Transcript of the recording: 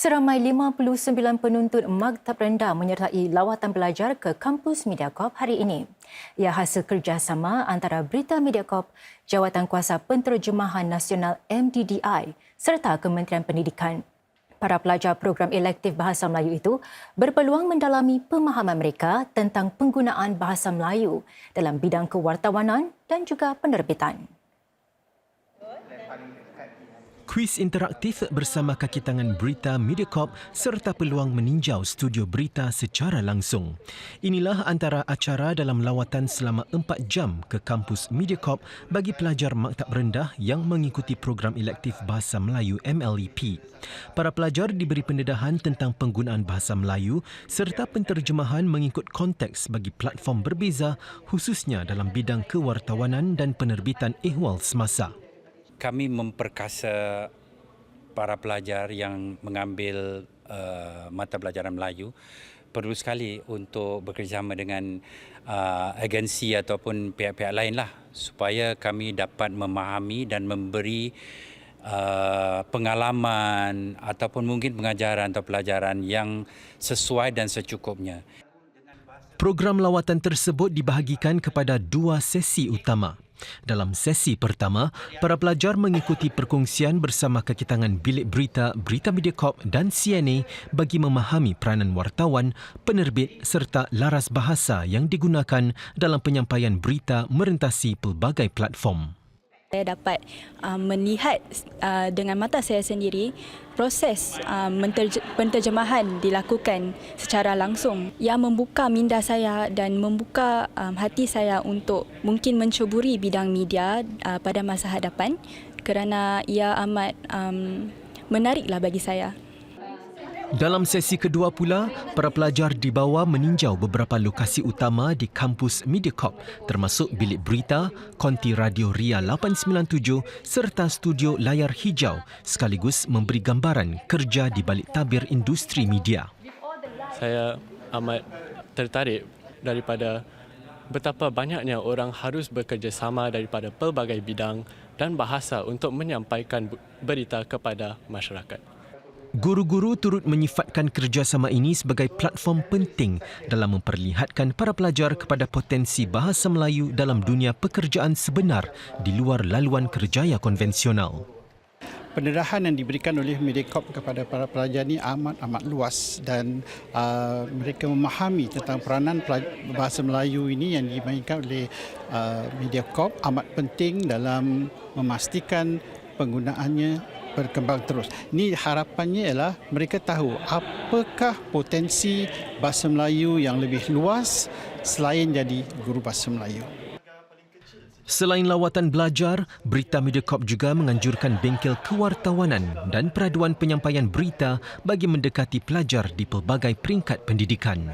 Seramai 59 penuntut maktab rendah menyertai lawatan belajar ke kampus Mediacorp hari ini. Ia hasil kerjasama antara Berita Mediacorp, Jawatan Kuasa Penterjemahan Nasional MDDI serta Kementerian Pendidikan. Para pelajar program elektif Bahasa Melayu itu berpeluang mendalami pemahaman mereka tentang penggunaan Bahasa Melayu dalam bidang kewartawanan dan juga penerbitan. Kuis interaktif bersama kaki tangan Berita Mediacorp serta peluang meninjau studio berita secara langsung. Inilah antara acara dalam lawatan selama 4 jam ke kampus Mediacorp bagi pelajar maktab rendah yang mengikuti program elektif Bahasa Melayu MLEP. Para pelajar diberi pendedahan tentang penggunaan Bahasa Melayu serta penterjemahan mengikut konteks bagi platform berbeza khususnya dalam bidang kewartawanan dan penerbitan ihwal semasa kami memperkasa para pelajar yang mengambil uh, mata pelajaran Melayu perlu sekali untuk bekerjasama dengan uh, agensi ataupun pihak-pihak lain lah supaya kami dapat memahami dan memberi uh, pengalaman ataupun mungkin pengajaran atau pelajaran yang sesuai dan secukupnya. Program lawatan tersebut dibahagikan kepada dua sesi utama. Dalam sesi pertama, para pelajar mengikuti perkongsian bersama kekitangan Bilik Berita, Berita Mediacorp dan CNA bagi memahami peranan wartawan, penerbit serta laras bahasa yang digunakan dalam penyampaian berita merentasi pelbagai platform saya dapat uh, melihat uh, dengan mata saya sendiri proses uh, penterjemahan dilakukan secara langsung yang membuka minda saya dan membuka um, hati saya untuk mungkin mencuburi bidang media uh, pada masa hadapan kerana ia amat um, menariklah bagi saya. Dalam sesi kedua pula, para pelajar dibawa meninjau beberapa lokasi utama di kampus Mediacorp termasuk bilik berita, konti radio Ria 897 serta studio layar hijau sekaligus memberi gambaran kerja di balik tabir industri media. Saya amat tertarik daripada betapa banyaknya orang harus bekerjasama daripada pelbagai bidang dan bahasa untuk menyampaikan berita kepada masyarakat. Guru-guru turut menyifatkan kerjasama ini sebagai platform penting dalam memperlihatkan para pelajar kepada potensi bahasa Melayu dalam dunia pekerjaan sebenar di luar laluan kerjaya konvensional. Pendedahan yang diberikan oleh Mediacorp kepada para pelajar ini amat-amat luas dan uh, mereka memahami tentang peranan bahasa Melayu ini yang dimainkan oleh uh, Mediacorp amat penting dalam memastikan penggunaannya berkembang terus. Ini harapannya ialah mereka tahu apakah potensi bahasa Melayu yang lebih luas selain jadi guru bahasa Melayu. Selain lawatan belajar, Berita Mediacorp juga menganjurkan bengkel kewartawanan dan peraduan penyampaian berita bagi mendekati pelajar di pelbagai peringkat pendidikan.